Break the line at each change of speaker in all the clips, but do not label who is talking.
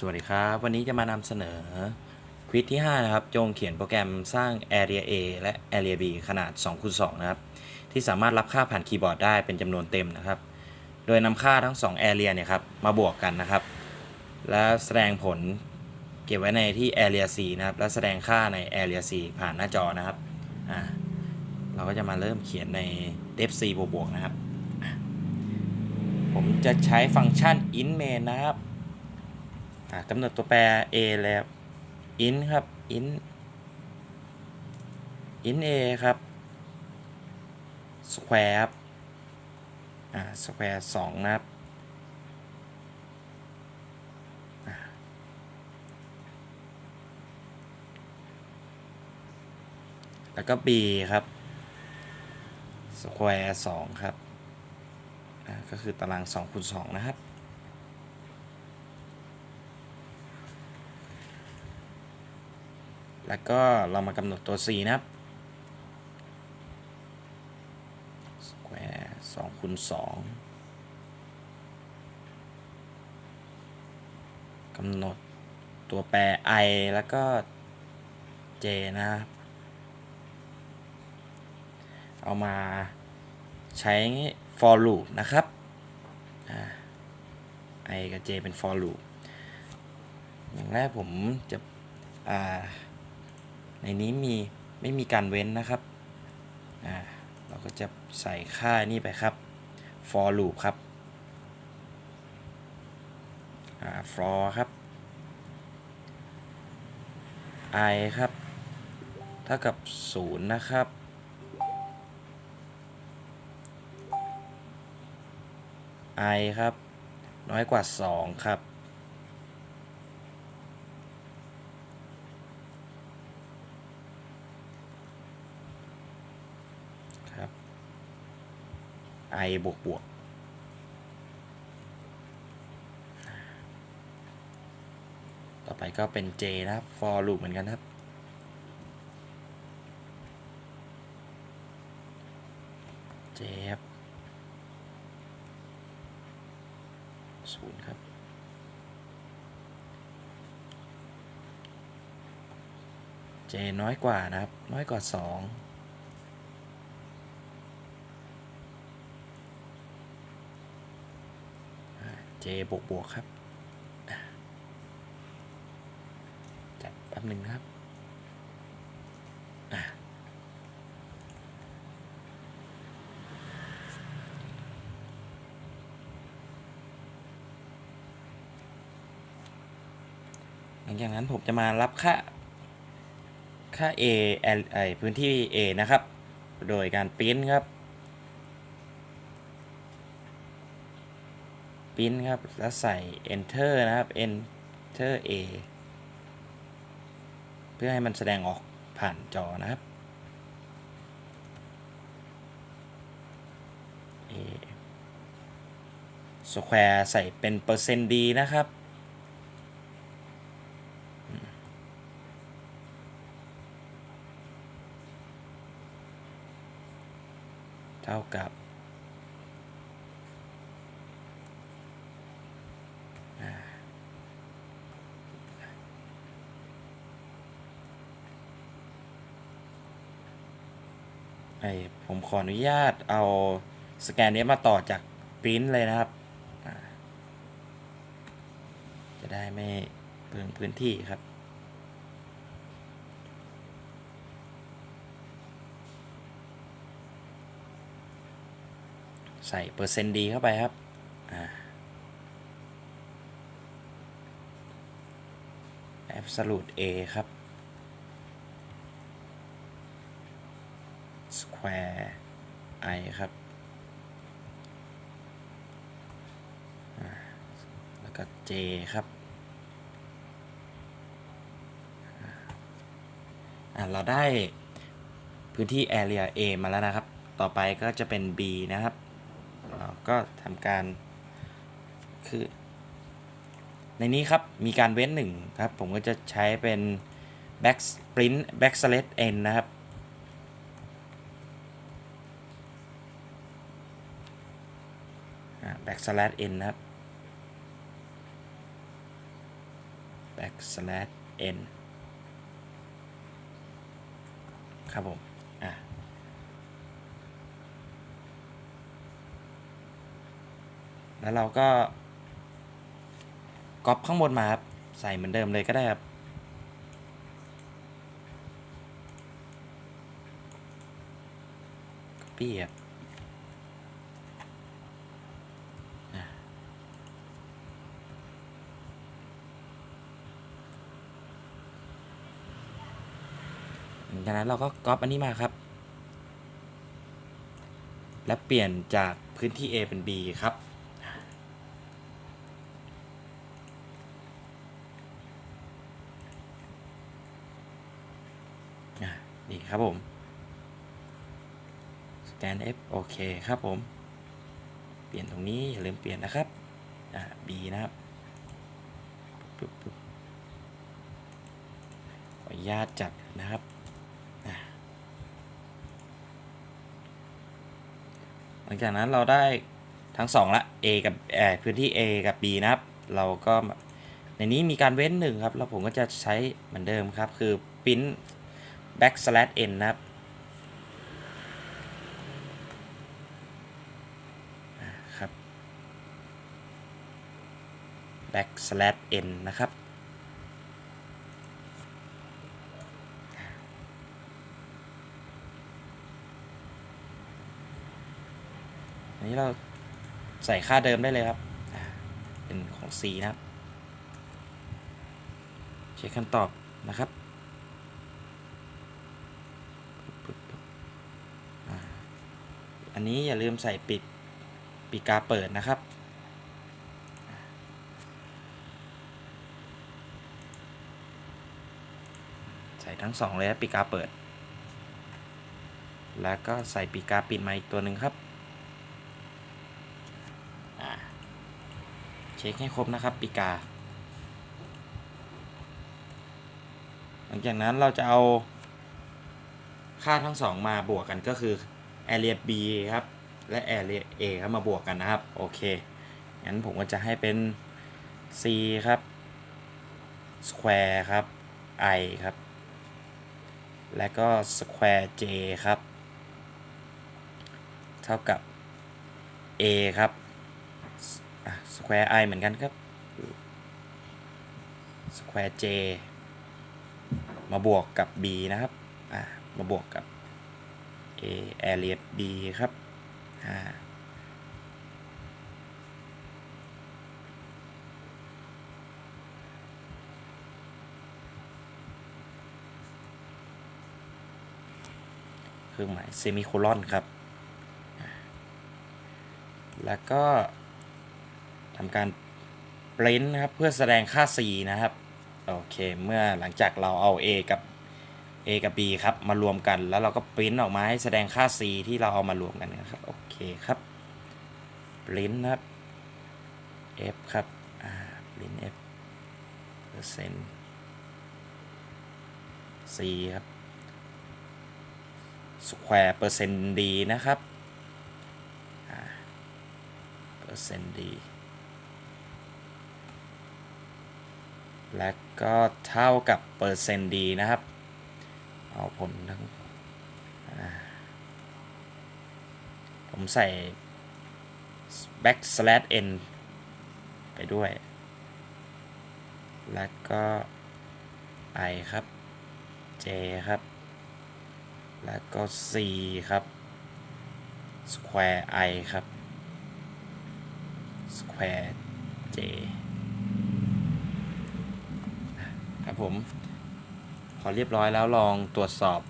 สวัสดีครับ วันนี้จะมานำเสนอควิซที่ 5 นะครับ จงเขียนโปรแกรมสร้าง Area A และ Area B ขนาด2คูณ2นะครับ ที่สามารถรับค่าผ่านคีย์บอร์ดได้เป็นจำนวนเต็มนะครับ โดยนำค่าทั้ง 2 Area เนี่ยครับ มาบวกกันนะครับ และแสดงผลเก็บไว้ในที่ Area C นะครับ และแสดงค่าใน Area C ผ่านหน้าจอนะครับอ่าเราก็จะมาเริ่มเขียนใน def c บวกๆนะครับ ผมจะใช้ฟังก์ชัน int main นะครับ กำหนดตัวแปร a แล้ว int ครับ int int a ครับ square ครับอ่า square สองนะครับแล้วก็ b ครับ square สองครับ ก็คือตาราง2คูณ2นะครับ แล้วก็เรามากำหนดตัว c นะครับ square 2คูณ2กำหนดตัวแปร i แล้วก็ j นะครับ เอามาใช้ for loop นะครับ i กับ j เป็น for loop อย่างแรกผมจะ อ่า ในนี้มีไม่มีการเว้นนะครับอ่าเราก็จะใส่ค่านี่ไปครับ for loop ครับอ่า for ครับ i ครับเท่ากับ 0 นะครับ i ครับ น้อยกว่า 2 ครับ i บวกบวกต่อไปก็เป็น j นะครับ for loop เหมือนกันครับ j ครับศูนย์ครับ j น้อยกว่านะครับ น้อยกว่า 2 เจ บวกบวกครับ จัดแป๊บหนึ่งนะครับ หลังจากนั้นผมจะมารับค่า ค่า A ไอไอพื้นที่ A นะครับ โดยการปริ้นครับ ปริ้นครับ แล้วใส่ enter นะครับ enter a เพื่อให้มันแสดงออกผ่านจอนะครับ a square ใส่เป็นเปอร์เซ็นต์ดีนะครับเท่ากับ ไอผมขออนุญาตเอาสแกนนี้มาต่อจากปริ้นเลยนะครับ จะได้ไม่เปลืองพื้นที่ครับ ใส่เปอร์เซ็นต์ดีเข้าไปครับอ่า absolute a ครับ square ครับแล้วก็ j ครับเราได้พื้นที่ area A มาแล้วนะครับ ต่อไปก็จะเป็น B นะครับก็ทำการคือ ในนี้ครับ มีการเว้นหนึ่งครับ ผมก็จะใช้เป็น back sprint back select n นะครับ back slash n นะครับ back slash n ครับผม อะ แล้วเราก็ก๊อปข้างบนมาครับ ใส่เหมือนเดิมเลยก็ได้ครับ copy ครับอะหลัง จากนั้นเราก็ก๊อปอันนี้มาครับ และเปลี่ยนจากพื้นที่ A เป็น B ครับอะนี่ครับผมสแกน F โอเคครับผม เปลี่ยนตรงนี้อย่าลืมเปลี่ยนนะครับ อ่า B นะครับปุ๊บปุ๊บขออนุญาตจับนะครับอะ หลังจากนั้นเราได้ทั้งสองละ A กับเอ่อพื้นที่ A กับ B นะครับ เราก็ในนี้มีการเว้นหนึ่งครับ แล้วผมก็จะใช้เหมือนเดิมครับ คือ print back slash n นะครับ ครับ back slash n นะครับ อั นี้เราใส่ค่าเดิมได้เลยครับเป็นของ C นะครับเช็คคำตอบนะครับอันนี้อย่าลืมใส่ปิดปีกาเปิดนะครับใส่ทั้งสองเลยนะปีกาเปิด แล้วก็ใส่ปีกาปิดมาอีกตัวหนึ่งครับอ่า เช็คให้ครบนะครับปีกา หลังจากนั้นเราจะเอาค่าทั้งสองมาบวกกันก็คือ area b ครับ และ area a ครับมาบวกกันนะครับ โอเค งั้นผมก็จะให้เป็น c ครับ square ครับ i ครับ และก็ square j ครับ เท่ากับ a ครับ square i เหมือนกันครับ square j มาบวกกับ b นะครับอ่ามาบวกกับ a area b ครับอ่าเครื่องหมายเซมิโคลอนครับ แล้วก็ ทำการปริ้นนะครับเพื่อแสดงค่า c นะครับโอเคเมื่อหลังจากเราเอา a กับ a กับ b ครับมารวมกันแล้วเราก็ปริ้นออกมาให้แสดงค่า c ที่เราเอามารวมกันนะครับโอเคครับปริ้นนะครับ f ครับอ่าปริ้น f เปอร์เซ็นต์ c ครับ square เปอร์เซ็นต์ d นะครับอ่าเปอร์เซ็นต์ d และก็เท่ากับเปอร์เซ็นต์ d นะครับ เอาผลทั้งผมใส่ back slash n ไปด้วย แล้วก็ i ครับ j ครับ แล้วก็ c ครับ square i ครับ square j ครับ ผม พอเรียบร้อยแล้วลองตรวจสอบ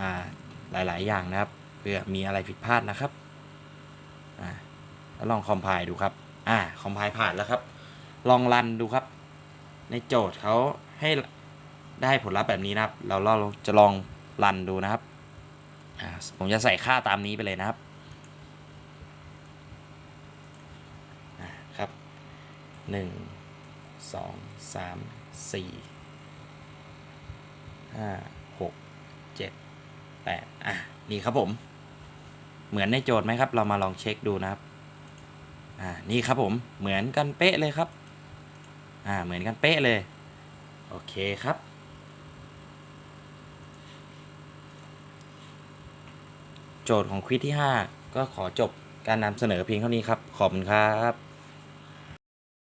อหลาย ๆ อย่างนะครับ เพื่อมีอะไรผิดพลาดนะครับแล้วลองคอมไพล์ดูครับอ่าคอมไพล์ผ่านแล้วครับ ลองรันดูครับ ในโจทย์เขาให้ได้ผลลัพธ์แบบนี้นะครับ เราเราจะลองรันดูนะครับผมจะใส่ค่าตามนี้ไปเลยนะครับครับหนึ่งสอง สามสี่ห้าหกเจ็ดแปดอะ นี่ครับผม เหมือนในโจทย์ไหมครับ เรามาลองเช็คดูนะครับ อ่า นี่ครับผม เหมือนกันเป๊ะเลยครับ อ่า เหมือนกันเป๊ะเลย โอเคครับ โจทย์ของควิดที่ 5 ก็ขอจบการนำเสนอเพียงเท่านี้ครับ ขอบคุณครับ